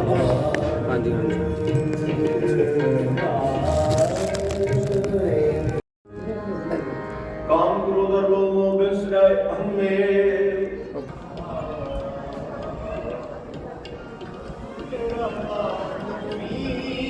ਹਾਂਜੀ ਹਾਂਜੀ ਕਾਮ ਕ੍ਰੋਧ ਲੋਭ ਮੋਹ ਬਿਸਰਾਇ ਅੰਮੇ मेरे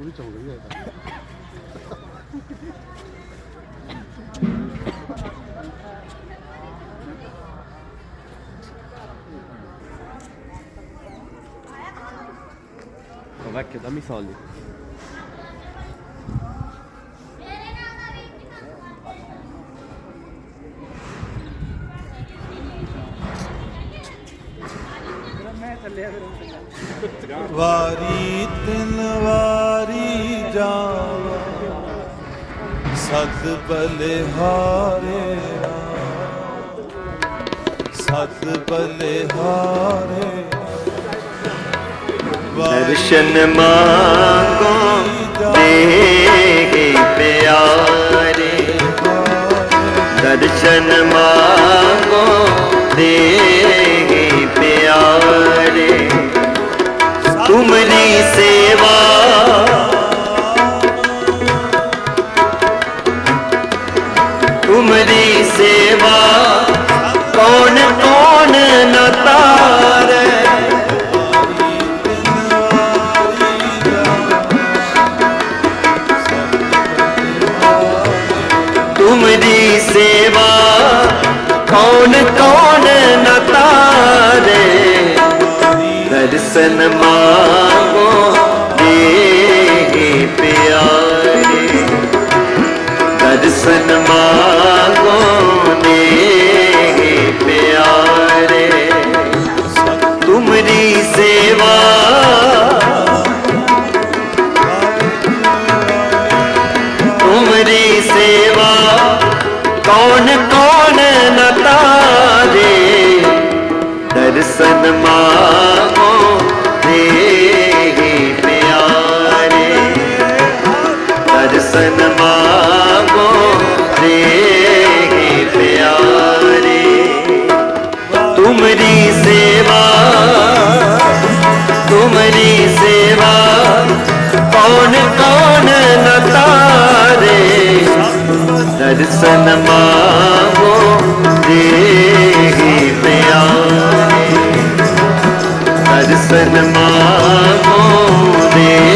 ਪੂਰੀ ਚੱਲ ਰਹੀ ਹੈ Vecchio, dammi i soldi. ਵਾਰੀ ਤਿੰਨ ਵਾਰੀ ਜਾਵਾ ਸਤ ਬਲਿਹਾਰੇ ਸਤ ਬਲਿਹਾਰੇ ਦਰਸ਼ਨ ਮਾਂਗੋ ਦੇਹੇ ਪਿਆਰੇ। ਦਰਸ਼ਨ ਮਾਂਗੋ ਦੇਹੇ ਪਿਆਰੇ। ਤੁਮਰੀ ਸੇਵਾ ਸੇਵਾ। ਕੌਣ ਕੌਣ ਨ ਤਾਰੇ। ਤੁਮਰੀ ਸੇਵਾ। ਕੌਣ ਕੌਣ ਨ ਤਾਰੇ। ਦਰਸ਼ਨ ਮਾਂਗੋ ਦੇਹੇ ਪਿਆਰੇ। ਦਰਸ਼ਨ ਮਾਂਗੋ ਕੌਣ ਕੌਣ ਨ ਦਰਸ਼ਨ ਮਾਂਗੋ ਦੇਹੇ ਪਿਆਰੇ। ਦਰਸ਼ਨ ਮਾਂਗੋ ਦੇਹੇ ਪਿਆਰੇ। ਤੁਮਰੀ ਸੇਵਾ ਤੁਮਰੀ ਸੇਵਾ, ਕੌਣ ਕੌਣ ਨ ਦਰਸ਼ਨ ਮਾਂਗੋ ਦਰਸ਼ਨ ਮਾਂਗੋ ਦੇਹੇ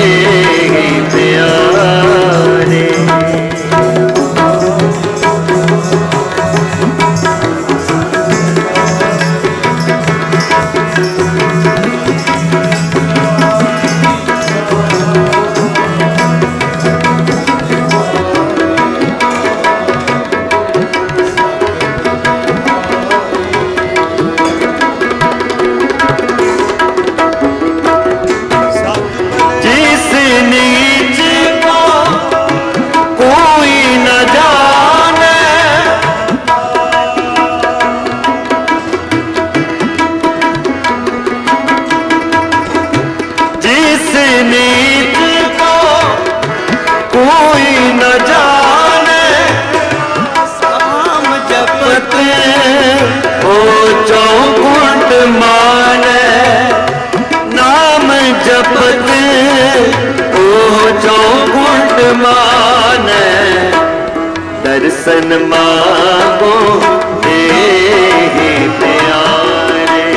ਦਰਸ਼ਨ ਮਾਗੋ ਦੇ ਪਿਆਰੇ।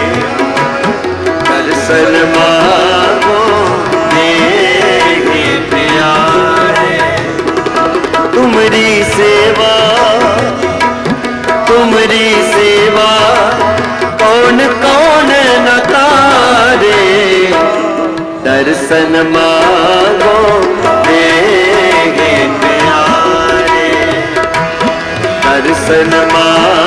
ਦਰਸ਼ਨ ਮਾਗੋ ਦੇ ਪਿਆਰੇ। ਤੁਮਰੀ ਸੇਵਾ ਤੁਮਰੀ ਸੇਵਾ, ਕੌਣ ਕੌਣ ਨ ਤਾਰੇ। ਦਰਸ਼ਨ ਮਾਗੋ ਦਰਸ਼ਨ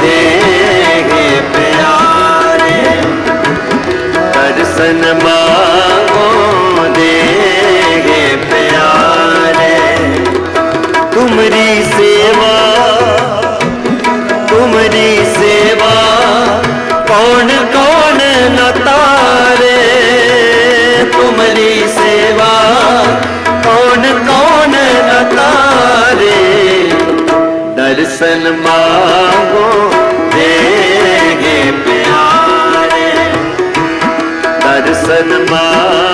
देगे प्यारे दर्शन मांगो दर्शन मांगो देंगे प्यारे दर्शन मांगो